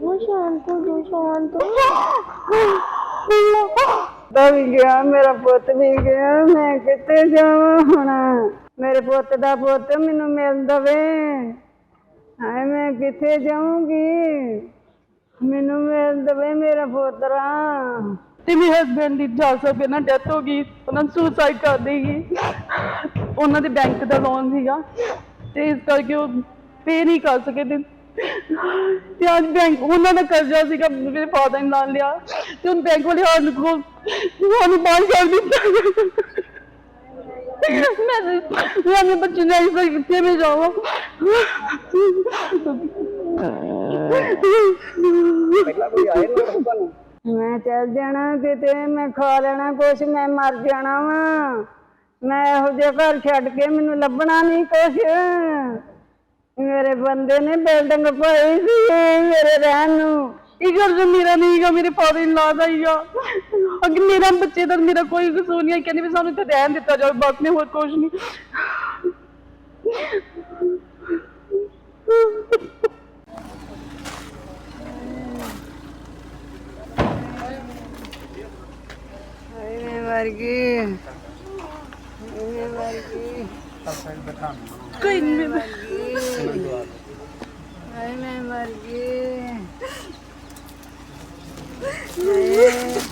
ਉਹ ਸ਼ਾਂਤ ਹੋ ਜਾਓ ਸ਼ਾਂਤ ਹੋ ਦਾ ਵੀ ਗਿਆ ਮੇਰਾ ਪੁੱਤ ਵੀ ਗਿਆ ਮੈਂ ਕਿੱਥੇ ਜਾਵਾਂ ਹੁਣ ਮੇਰੇ ਪੁੱਤ ਦਾ ਪੁੱਤ ਮੈਨੂੰ ਮਿਲ ਦਵੇ ਹਾਏ ਮੈਂ ਕਿੱਥੇ ਜਾਊਂਗੀ ਮੈਨੂੰ ਮਿਲ ਦਵੇ ਮੇਰਾ ਪੁੱਤਰਾ ਤੇ ਮੇਰੇ ਹਸਬੰਡ ਦੀ ਜਲਸਾ ਪੇ ਨਾ ਡੈਥ ਹੋ ਗਈ ਉਹਨਾਂ ਸੁਸਾਈਡ ਕਰ ਦੇਗੀ ਉਹਨਾਂ ਦੇ ਬੈਂਕ ਦਾ ਲੋਨ ਸੀਗਾ ਤੇ ਇਸ ਕਰਕੇ ਉਹ ਪੇ ਨਹੀਂ ਕਰ ਸਕੇ ਤੇ ਤੇ ਅੱਜ ਬੈਂਕ ਉਹਨਾਂ ਦਾ ਕਰਜ਼ਾ ਸੀਗਾ ਮੇਰੇ ਫਾਦਰ ਨੇ ਲਾ ਲਿਆ ਤੇ ਹੁਣ ਬੈਂਕ ਵਾਲੇ ਸਾਨੂੰ ਕੋ ਸਾਨੂੰ ਬਾਹਰ ਕਰ ਦਿੱਤਾ ਮੈਂ ਮੈਂ ਆਪਣੇ ਬੱਚੇ ਨੂੰ ਇਸ ਕਿੱਥੇ ਮੈਂ ਜਾਵਾਂ। ਮੈਂ ਚੱਲ ਜਾਣਾ ਕਿਤੇ, ਮੈਂ ਖਾ ਲੈਣਾ ਕੁਛ, ਮੈਂ ਮਰ ਜਾਣਾ ਵਾ। ਮੈਂ ਇਹੋ ਜਿਹਾ ਘਰ ਛੱਡ ਕੇ ਮੈਨੂੰ ਲੱਭਣਾ ਨਹੀਂ ਕੁਛ। ਮੇਰੇ ਬੰਦੇ ਨੇ ਬਿਲਡਿੰਗ ਪਾਈ ਸੀ, ਮੇਰੇ ਰਹਿਣ ਨੂੰ। ਇਹ ਘਰ ਜੋ ਮੇਰਾ ਨਹੀਂ ਮੇਰੇ ਫਾਦਰ ਇਨ ਲਾ ਦਾ ਹੀਗਾ ਅੱਗੇ ਮੇਰਾ ਬੱਚੇ ਦਾ ਮੇਰਾ ਕੋਈ ਕਸੂਰ ਨਹੀਂ ਹੈ, ਕਹਿੰਦੇ ਵੀ ਸਾਨੂੰ ਇੱਥੇ ਰਹਿਣ ਦਿੱਤਾ ਜਾਵੇ ਬਸ ਨੇ ਹੋਰ ਕੁਝ ਨਹੀਂ ਹਾਏ ਮੈਂ ਮਰ ਗਈ ਹਾਏ ਮੈਂ ਮਰ ਗਈ ਕੋਈ ਨਹੀਂ ਮੇਰਾ ਹਾਏ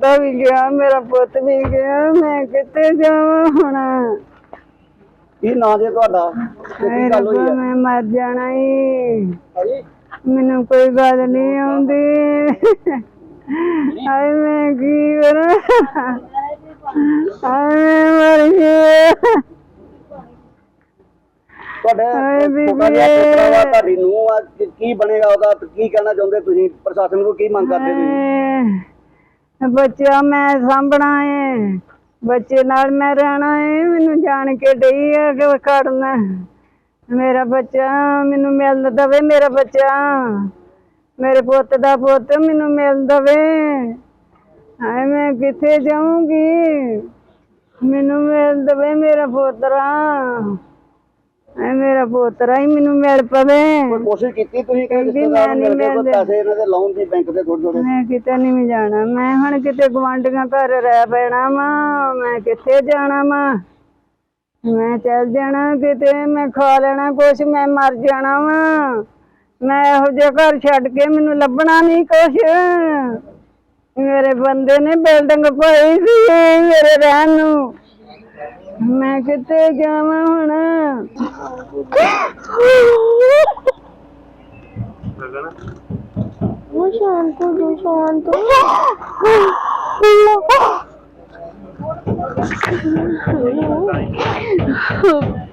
ਦਾ ਵੀ ਗਿਆ ਮੇਰਾ ਪੁੱਤ ਵੀ ਗਿਆ ਮੈਂ ਕਿੱਥੇ ਜਾਵਾਂ ਹੁਣ? ਕੀ ਨਾਂ ਜੇ ਤੁਹਾਡਾ? ਹਾਏ ਰੱਬਾ ਮੈਂ ਮਰ ਜਾਣਾ ਈ। ਹਾਂਜੀ? ਮੈਨੂੰ ਕੋਈ ਗੱਲ ਨਹੀਂ ਆਉਂਦੀ। ਹਾਏ ਮੈਂ ਕੀ ਕਰਾਂ? ਮੈਂ ਮਰ ਤੁਹਾਡੇ ਹਾਏ ਬੀਬੀ। ਤੁਹਾਡੀ ਨੂੰ ਆ? ਕੀ- ਕੀ ਬਣੇਗਾ ਉਹਦਾ? ਤੇ ਕੀ ਕਹਿਣਾ ਚਾਹੁੰਦੇ ਤੁਸੀਂ? ਪ੍ਰਸ਼ਾਸਨ ਨੂੰ ਕੀ ਮੰਗ ਕਰਦੇ ਤੁਸੀਂ? ਹਾਏ, ਬੱਚਾ ਮੈਂ ਸਾਂਭਣਾ ਏ। ਬੱਚੇ ਨਾਲ ਮੈਂ ਰਹਿਣਾ ਏ। ਮੈਨੂੰ ਜਾਣ ਕੇ ਡਈ ਆ ਕਿ ਖੜਨਾ। ਮੇਰਾ ਬੱਚਾ ਮੈਨੂੰ ਮਿਲ ਦਵੇ ਮੇਰਾ ਬੱਚਾ। ਮੇਰੇ ਪੁੱਤ ਦਾ ਪੁੱਤ ਮੈਨੂੰ ਮਿਲ ਦਵੇ। ਹਾਏ ਮੈਂ ਕਿੱਥੇ ਜਾਊਂਗੀ? ਮੈਨੂੰ ਮਿਲ ਦਵੇ ਮੇਰਾ ਪੋਤਰਾ। ਹਾਏ ਮੇਰਾ ਪੋਤਰਾ ਹੀ ਮੈਨੂੰ ਮਿਲ ਪਵੇ। ਕੋਈ ਕੋਸ਼ਿਸ਼ ਕੀਤੀ ਤੁਸੀਂ ਕਿ ਕਹਿੰਦੀ ਰਿਸ਼ਤੇਦਾਰ ਮੈਂ ਮਿਲ ਨਹੀਂ ਕੇ ਕੋਈ ਮਿਲਦੇ। ਪੈਸੇ ਇਹਨਾਂ ਦੇ ਲਾਉਣ ਦੀ ਬੈਂਕ ਦੇ ਥੋੜੇ ਥੋੜੇ ਮੈਂ ਕਿਤੇ ਨਹੀਂ ਜਾਣਾ। ਮੈਂ ਹੁਣ ਕਿਤੇ ਗਵਾਂਢੀਆਂ ਘਰ ਰਹਿ ਪੈਣਾ ਵਾ। ਮੈਂ ਕਿੱਥੇ ਜਾਣਾ ਵਾ? ਮੈਂ ਚੱਲ ਜਾਣਾ ਕਿਤੇ ਮੈਂ ਖਾ ਲੈਣਾ ਕੁਛ ਮੈਂ ਮਰ ਜਾਣਾ ਵਾ। ਮੈਂ ਇਹੋ ਜਿਹਾ ਘਰ ਛੱਡ ਕੇ ਮੈਨੂੰ ਲੱਭਣਾ ਨਹੀਂ ਕੁਛ। ਮੇਰੇ ਬੰਦੇ ਨੇ ਬਿਲਡਿੰਗ ਪਾਈ ਸੀ ਮੇਰੇ ਰਹਿਣ ਨੂੰ ਮੈਂ ਕਿੱਥੇ ਜਾਵਾਂ ਹੁਣ ਉਹ ਸ਼ਾਂਤ ਹੋ ਜਾਓ ਸ਼ਾਂਤ ਹੋ ਸਰ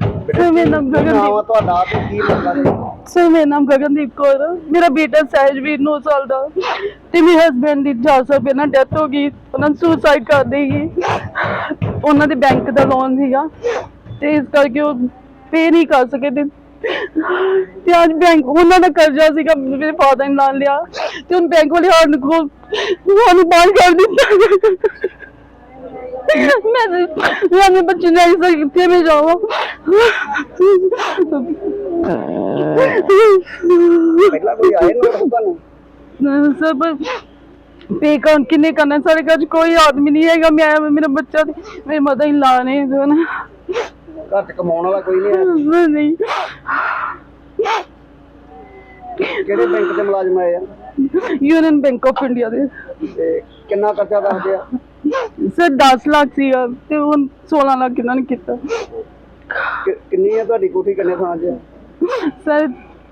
ਮੇਰਾ ਨਾਮ ਗਗਨਦੀਪ ਨਾਮ ਆ ਤੁਹਾਡਾ ਤੇ ਕੀ ਮੰਗਾ ਦੇ ਸਰ ਮੇਰਾ ਨਾਮ ਗਗਨਦੀਪ ਕੌਰ। ਆ। ਮੇਰਾ ਬੇਟਾ ਸਹਿਜਵੀਰ 9 ਸਾਲ ਦਾ। ਤੇ ਮੇਰੇ ਹਸਬੰਡ ਦੀ ਜਲਸਾ ਪੇ ਨਾ ਡੈਥ ਹੋ ਗਈ। ਉਹਨਾਂ ਸੁਸਾਈਡ ਕਰ ਦੇਗੀ ਉਹਨਾਂ ਦੇ ਬੈਂਕ ਦਾ ਲੋਨ ਸੀਗਾ। ਤੇ ਇਸ ਕਰਕੇ ਉਹ ਪੇ ਨਹੀਂ ਕਰ ਸਕੇ ਤੇ ਤੇ ਅੱਜ ਬੈਂਕ ਉਹਨਾਂ ਦਾ ਕਰਜ਼ਾ ਸੀਗਾ ਮੇਰੇ ਫਾਦਰ ਨੇ ਲਾ ਲਿਆ। ਤੇ ਹੁਣ ਬੈਂਕ ਵਾਲੇ ਸਾਨੂੰ ਕੋ ਸਾਨੂੰ ਬਾਹਰ ਕਰ ਦਿੱਤਾ। मैं मैं अपने बच्चे नहीं सर कितने में जाऊँ ਪਹਿਲਾਂ ਕੋਈ ਆਏ ਨੋਟ ਤੁਹਾਨੂੰ सर पर पे कौन किन्ने करना है? सारे घर च कोई आदमी नहीं है मैं मेरा बच्चा ते मेरी मदर इन ला ने जो ना ਘਰ ਚ ਕਮਾਉਣ ਵਾਲਾ ਕੋਈ ਨਹੀਂ ਹੈ नहीं ਕਿਹੜੇ ਬੈਂਕ ਦੇ ਮੁਲਾਜ਼ਮ ਆਏ ਆ यूनियन बैंक ऑफ इंडिया दे ਤੇ ਕਿੰਨਾ ਖਰਚਾ ਦੱਸਦੇ ਆ ਸਰ 10 ਲੱਖ ਸੀਗਾ ਤੇ ਹੁਣ 16 ਲੱਖ ਇਹਨਾਂ ਨੇ ਕੀਤਾ। ਕਿ- ਕਿੰਨੀ ਹੈ ਤੁਹਾਡੀ ਕੋਠੀ ਕਿੰਨੇ ਥਾਂ 'ਚ? ਸਰ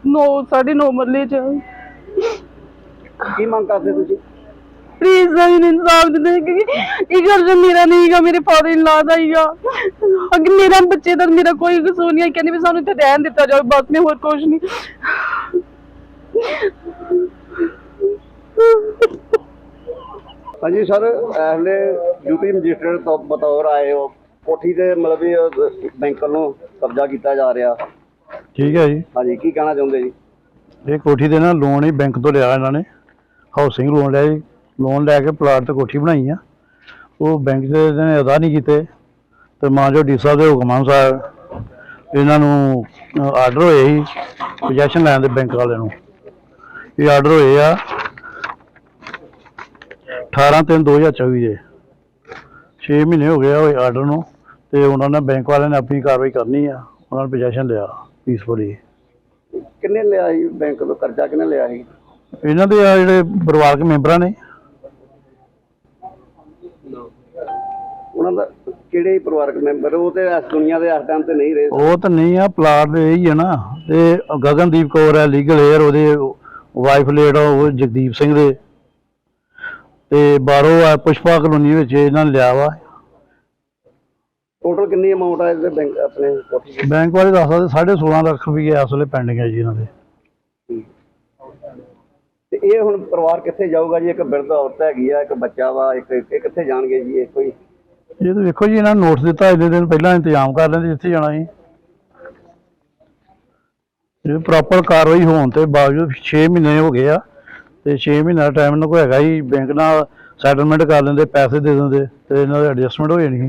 9 9.5 ਮਰਲੇ ਚ ਕੀ ਮੰਗ ਕਰਦੇ ਤੁਸੀਂ? ਪਲੀਜ਼ ਸਰ ਇਹਨੂੰ ਇਨਸਾਫ ਦੇ ਦੇ ਕਿਉਂਕਿ ਇਹ ਘਰ ਜੋ ਮੇਰਾ ਨਹੀਂਗਾ ਮੇਰੇ ਫਾਦਰ ਇਨ ਲਾ ਦਾ ਹੀਗਾ ਅਗੇ ਮੇਰਾ ਬੱਚੇ ਦਾ ਮੇਰਾ ਕੋਈ ਕਸੂਰ ਨਹੀਂ ਹੈ ਕਹਿੰਦੇ ਵੀ ਸਾਨੂੰ ਇੱਥੇ ਰਹਿਣ ਦਿੱਤਾ ਜਾਵੇ ਬਸ ਮੈਂ ਹੋਰ ਕੁਝ ਨਹੀਂ। ਹਾਂਜੀ ਸਰ ਐਸਲੇ ਯੂਪੀ ਮਜਿਸਟਰੇਟ ਤੋਂ ਬਤੌਰ ਆਏ ਹੋ। ਕੋਠੀ ਦੇ ਮਤਲਬ ਵੀ ਅਹ, ਬੈਂਕ ਵੱਲੋਂ ਕਬਜ਼ਾ ਕੀਤਾ ਜਾ ਰਿਹਾ। ਠੀਕ ਹੈ ਜੀ। ਹਾਂਜੀ ਕੀ ਕਹਿਣਾ ਚਾਹੁੰਦੇ ਜੀ? ਇਹ ਕੋਠੀ ਦੇ ਨਾ ਲੋਨ ਹੀ ਬੈਂਕ ਤੋਂ ਲਿਆ ਇਹਨਾਂ ਨੇ। ਹਾਊਸਿੰਗ ਲੋਨ ਲਿਆ ਜੀ। ਲੋਨ ਲੈ ਕੇ ਪਲਾਟ ਤੇ ਕੋਠੀ ਬਣਾਈ ਆ। ਉਹ ਬੈਂਕ ਦੇ ਨੇ ਅਦਾ ਨਹੀਂ ਕੀਤੇ। ਤੇ ਮਾਂ ਜੋ ਡੀ ਸਾਹਿਬ ਦੇ ਹੁਕਮ ਅਨੁਸਾਰ ਇਹਨਾਂ ਨੂੰ ਆਰਡਰ ਹੋਏ ਸੀ ਪੋਜੈਸ਼ਨ ਲੈਣ ਦੇ ਬੈਂਕ ਵਾਲਿਆਂ ਨੂੰ। ਇਹ ਆਰਡਰ ਹੋਏ ਆ। 18 3 2024 ਦੇ 6 ਮਹੀਨੇ ਹੋ ਗਏ ਆ ਉਹ ਆਰਡਰ ਨੂੰ ਤੇ ਉਹਨਾਂ ਨੇ ਬੈਂਕ ਵਾਲਿਆਂ ਨੇ ਆਪਣੀ ਕਾਰਵਾਈ ਕਰਨੀ ਆ ਉਹਨਾਂ ਨੇ ਪੋਜੈਸ਼ਨ ਲਿਆ ਪੀਸਫੁਲੀ ਕਿੰਨੇ ਲਿਆ ਸੀ ਬੈਂਕ ਤੋਂ? ਕਰਜ਼ਾ ਕਿੰਨੇ ਲਿਆ ਸੀ? ਇਹਨਾਂ ਦੇ ਆ ਜਿਹੜੇ ਪਰਿਵਾਰਕ ਮੈਂਬਰਾਂ ਨੇ। ਉਹਨਾਂ ਦਾ ਕਿਹੜੇ ਪਰਿਵਾਰਕ ਮੈਂਬਰ? ਉਹ ਤੇ ਇਸ ਦੁਨੀਆ ਦੇ ਇਸ ਟਾਈਮ ਤੇ ਨਹੀਂ ਰਹੇ। ਉਹ ਤਾਂ ਨਹੀਂ ਆ ਪਲਾਟ ਦੇ ਹੀ ਆ ਨਾ। ਤੇ ਗਗਨਦੀਪ ਕੌਰ ਹੈ ਲੀਗਲ ਏਅਰ ਉਹਦੇ ਵਾਈਫ ਲੇਡ ਉਹ ਜਗਦੀਪ ਸਿੰਘ ਦੇ। ਤੇ ਬਾਹਰੋਂ ਆ ਪੁਸ਼ਪਾ ਕਲੋਨੀ ਵਿੱਚ ਇਹਨਾਂ ਨੇ ਲਿਆ ਵਾ। ਟੋਟਲ ਕਿੰਨੀ ਅਮਾਉਂਟ ਆ ਇਹਦੇ ਬੈਂਕ ਆਪਣੇ ਕੋਠੀ ਦੀ ਬੈਂਕ ਵਾਲੇ ਦੱਸ ਸਕਦੇ 16.5 ਲੱਖ ਰੁਪਏ ਇਸ ਵੇਲੇ ਪੈਂਡਿੰਗ ਹੈ ਜੀ ਇਹਨਾਂ ਦੇ। ਤੇ ਇਹ ਹੁਣ ਪਰਿਵਾਰ ਕਿੱਥੇ ਜਾਊਗਾ ਜੀ? ਇੱਕ ਬਿਰਧ ਔਰਤ ਹੈਗੀ ਆ ਇੱਕ ਬੱਚਾ ਵਾ ਇੱਕ ਇਹ ਕਿੱਥੇ ਜਾਣਗੇ ਜੀ? ਇਹ ਕੋਈ ਇਹ ਤਾਂ ਵੇਖੋ ਜੀ ਇਹਨਾਂ ਨੂੰ ਨੋਟਿਸ ਦਿੱਤਾ ਇਹਦੇ ਦਿਨ ਪਹਿਲਾਂ ਇੰਤਜ਼ਾਮ ਕਰ ਲੈਂਦੇ ਜਿੱਥੇ ਜਾਣਾ ਸੀ। ਇਹ ਪ੍ਰੋਪਰ ਕਾਰਵਾਈ ਹੋਣ ਤੇ ਬਾਵਜੂਦ 6 ਮਹੀਨੇ ਹੋ ਗਏ ਆ। ਤੇ 6 ਮਹੀਨਾ ਦਾ ਟਾਈਮ ਇਹਨਾਂ ਕੋਲ ਹੈਗਾ ਹੀ ਬੈਂਕ ਨਾਲ ਸੈਟਲਮੈਂਟ ਕਰ ਲੈਂਦੇ, ਪੈਸੇ ਦੇ ਦਿੰਦੇ ਤੇ ਇਹਨਾਂ ਦੀ ਐਡਜਸਟਮੈਂਟ ਹੋ ਜਾਣੀ ਸੀ।